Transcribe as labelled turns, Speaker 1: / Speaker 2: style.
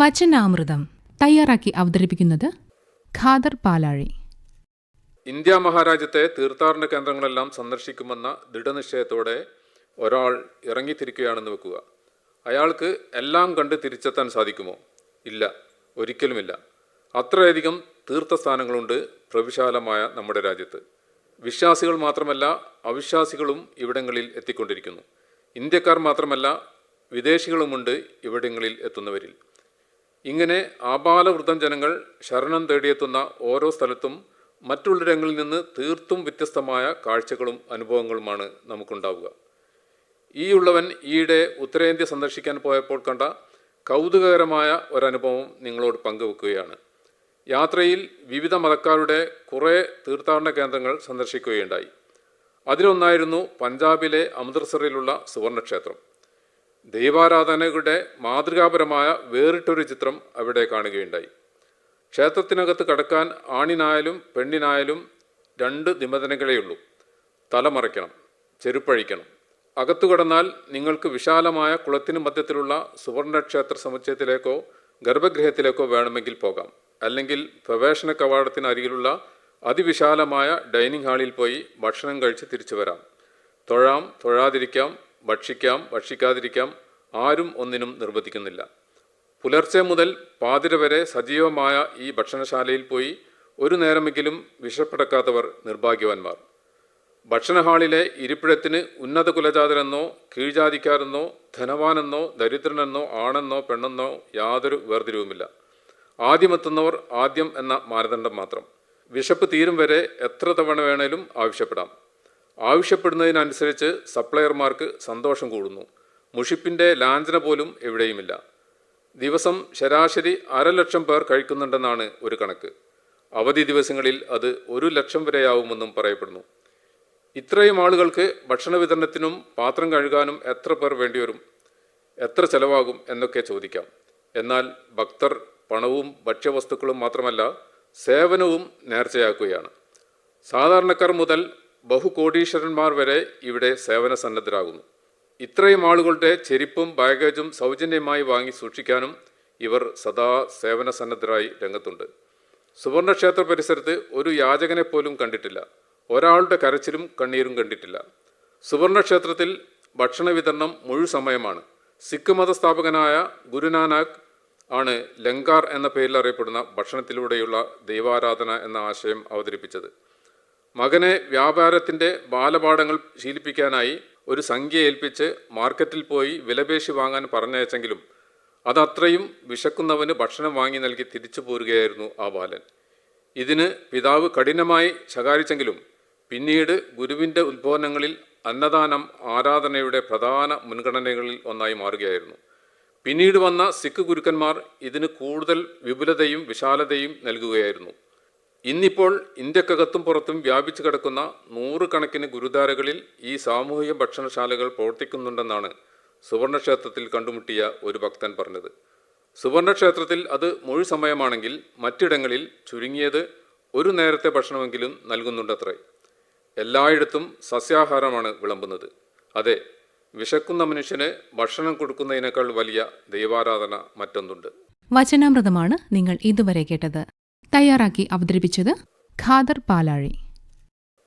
Speaker 1: വചനാമൃതം തയ്യാറാക്കി അവതരിപ്പിക്കുന്നത് ഖാദർ പാലാഴി.
Speaker 2: ഇന്ത്യ മഹാരാജ്യത്തെ തീർത്ഥാടന കേന്ദ്രങ്ങളെല്ലാം സന്ദർശിക്കുമെന്ന ദൃഢനിശ്ചയത്തോടെ ഒരാൾ ഇറങ്ങിത്തിരിക്കുകയാണെന്ന് വെക്കുക. അയാൾക്ക് എല്ലാം കണ്ട് തിരിച്ചെത്താൻ സാധിക്കുമോ? ഇല്ല. ഒരിക്കലുമില്ല. അത്രയധികം തീർത്ഥസ്ഥാനങ്ങളുണ്ട് പ്രവിശാലമായ നമ്മുടെ രാജ്യത്ത്. വിശ്വാസികൾ മാത്രമല്ല അവിശ്വാസികളും ഇവിടങ്ങളിൽ എത്തിക്കൊണ്ടിരിക്കുന്നു. ഇന്ത്യക്കാർ മാത്രമല്ല വിദേശികളുമുണ്ട് ഇവിടങ്ങളിൽ എത്തുന്നവരിൽ. ഇങ്ങനെ ആപാലവൃദ്ധം ജനങ്ങൾ ശരണം തേടിയെത്തുന്ന ഓരോ സ്ഥലത്തും മറ്റുള്ളിടങ്ങളിൽ നിന്ന് തീർത്തും വ്യത്യസ്തമായ കാഴ്ചകളും അനുഭവങ്ങളുമാണ് നമുക്കുണ്ടാവുക. ഈ ഉള്ളവൻ ഈയിടെ ഉത്തരേന്ത്യ സന്ദർശിക്കാൻ പോയപ്പോൾ കണ്ട കൗതുകകരമായ ഒരനുഭവം നിങ്ങളോട് പങ്കുവെക്കുകയാണ്. യാത്രയിൽ വിവിധ മതക്കാരുടെ കുറേ തീർത്ഥാടന കേന്ദ്രങ്ങൾ സന്ദർശിക്കുകയുണ്ടായി. അതിലൊന്നായിരുന്നു പഞ്ചാബിലെ അമൃത്സറിലുള്ള സുവർണക്ഷേത്രം. ദൈവാരാധനകളുടെ മാതൃകാപരമായ വേറിട്ടൊരു ചിത്രം അവിടെ കാണുകയുണ്ടായി. ക്ഷേത്രത്തിനകത്ത് കടക്കാൻ ആണിനായാലും പെണ്ണിനായാലും രണ്ട് നിബന്ധനകളേയുള്ളൂ തലമറയ്ക്കണം ചെരുപ്പഴിക്കണം. അകത്തു കടന്നാൽ നിങ്ങൾക്ക് വിശാലമായ കുളത്തിന് മധ്യത്തിലുള്ള സുവർണക്ഷേത്ര സമുച്ചയത്തിലേക്കോ ഗർഭഗൃഹത്തിലേക്കോ വേണമെങ്കിൽ പോകാം. അല്ലെങ്കിൽ പ്രവേശന കവാടത്തിന് അരികിലുള്ള അതിവിശാലമായ ഡൈനിങ് ഹാളിൽ പോയി ഭക്ഷണം കഴിച്ച് തിരിച്ചു വരാം. തൊഴാം തൊഴാതിരിക്കാം ഭക്ഷിക്കാം ഭക്ഷിക്കാതിരിക്കാം ആരും ഒന്നിനും നിർബന്ധിക്കുന്നില്ല പുലർച്ചെ മുതൽ പാതിര വരെ സജീവമായ ഈ ഭക്ഷണശാലയിൽ പോയി ഒരു നേരമെങ്കിലും വിഷപ്പെടക്കാത്തവർ നിർഭാഗ്യവാന്മാർ. ഭക്ഷണഹാളിലെ ഇരിപ്പിടത്തിന് ഉന്നത കുലജാതരെന്നോ കീഴ്ജാതിക്കാരെന്നോ ധനവാനെന്നോ ദരിദ്രനെന്നോ ആണെന്നോ പെണ്ണെന്നോ യാതൊരു വേർതിരിവുമില്ല. ആദ്യമെത്തുന്നവർ ആദ്യം എന്ന മാനദണ്ഡം മാത്രം. വിശപ്പ് തീരും വരെ എത്ര തവണ വേണേലും ആവശ്യപ്പെടാം. ആവശ്യപ്പെടുന്നതിനനുസരിച്ച് സപ്ലയർമാർക്ക് സന്തോഷം കൂടുന്നു. മുഷിപ്പിന്റെ ലാഞ്ചന പോലും എവിടെയുമില്ല. ദിവസം ശരാശരി അരലക്ഷം പേർ കഴിക്കുന്നുണ്ടെന്നാണ് ഒരു കണക്ക്. അവധി ദിവസങ്ങളിൽ അത് ഒരു ലക്ഷം വരെയാവുമെന്നും പറയപ്പെടുന്നു. ഇത്രയും ആളുകൾക്ക് ഭക്ഷണ വിതരണത്തിനും പാത്രം കഴുകാനും എത്ര പേർ വേണ്ടിവരും? എത്ര ചെലവാകും എന്നൊക്കെ ചോദിക്കാം. എന്നാൽ ഭക്തർ പണവും ഭക്ഷ്യവസ്തുക്കളും മാത്രമല്ല സേവനവും നേർച്ചയാക്കുകയാണ്. സാധാരണക്കാർ മുതൽ ബഹുകോടീശ്വരന്മാർ വരെ ഇവിടെ സേവന സന്നദ്ധരാകുന്നു ഇത്രയും ആളുകളുടെ ചെരിപ്പും ബാഗേജും സൗജന്യമായി വാങ്ങി സൂക്ഷിക്കാനും ഇവർ സദാ സേവന സന്നദ്ധരായി രംഗത്തുണ്ട്. സുവർണക്ഷേത്ര പരിസരത്ത് ഒരു യാചകനെ പോലും കണ്ടിട്ടില്ല. ഒരാളുടെ കരച്ചിലും കണ്ണീരും കണ്ടിട്ടില്ല. സുവർണക്ഷേത്രത്തിൽ ഭക്ഷണ വിതരണം മുഴുസമയമാണ് സിഖ് മതസ്ഥാപകനായ ഗുരുനാനാക്ക് ആണ് ലങ്കാർ എന്ന പേരിൽ അറിയപ്പെടുന്ന ഭക്ഷണത്തിലൂടെയുള്ള ദൈവാരാധന എന്ന ആശയം അവതരിപ്പിച്ചത്. മകനെ വ്യാപാരത്തിന്റെ ബാലപാഠങ്ങൾ ശീലിപ്പിക്കാനായി ഒരു സംഖ്യ ഏൽപ്പിച്ച് മാർക്കറ്റിൽ പോയി വിലപേശി വാങ്ങാൻ പറഞ്ഞയച്ചെങ്കിലും അതത്രയും വിശക്കുന്നവന് ഭക്ഷണം വാങ്ങി നൽകി തിരിച്ചു പോരുകയായിരുന്നു ആ ബാലൻ. ഇതിന് പിതാവ് കഠിനമായി ശകാരിച്ചെങ്കിലും പിന്നീട് ഗുരുവിന്റെ ഉദ്ബോധനങ്ങളിൽ അന്നദാനം ആരാധനയുടെ പ്രധാന മുൻഗണനകളിൽ ഒന്നായി മാറുകയായിരുന്നു. പിന്നീട് വന്ന സിഖ് ഗുരുക്കന്മാർ ഇതിന് കൂടുതൽ വിപുലതയും വിശാലതയും നൽകുകയായിരുന്നു. ഇന്നിപ്പോൾ ഇന്ത്യക്കകത്തും പുറത്തും വ്യാപിച്ചു കിടക്കുന്ന നൂറുകണക്കിന് ഗുരുദ്വാരകളിൽ ഈ സാമൂഹിക ഭക്ഷണശാലകൾ പ്രവർത്തിക്കുന്നുണ്ടെന്നാണ് സുവർണക്ഷേത്രത്തിൽ കണ്ടുമുട്ടിയ ഒരു ഭക്തൻ പറഞ്ഞത്. സുവർണക്ഷേത്രത്തിൽ അത് മുഴുസമയമാണെങ്കിൽ മറ്റിടങ്ങളിൽ ചുരുങ്ങിയത് ഒരു നേരത്തെ ഭക്ഷണമെങ്കിലും നൽകുന്നുണ്ടത്രേ. എല്ലായിടത്തും സസ്യാഹാരമാണ് വിളമ്പുന്നത്. അതെ വിശക്കുന്ന മനുഷ്യന് ഭക്ഷണം കൊടുക്കുന്നതിനേക്കാൾ വലിയ ദൈവാരാധന മറ്റൊന്നുണ്ട്.
Speaker 1: വചനാമൃതമാണ് നിങ്ങൾ ഇതുവരെ കേട്ടത്. തയ്യാറാക്കി അവതരിപ്പിച്ചത് ഖാദർ പാലാഴി.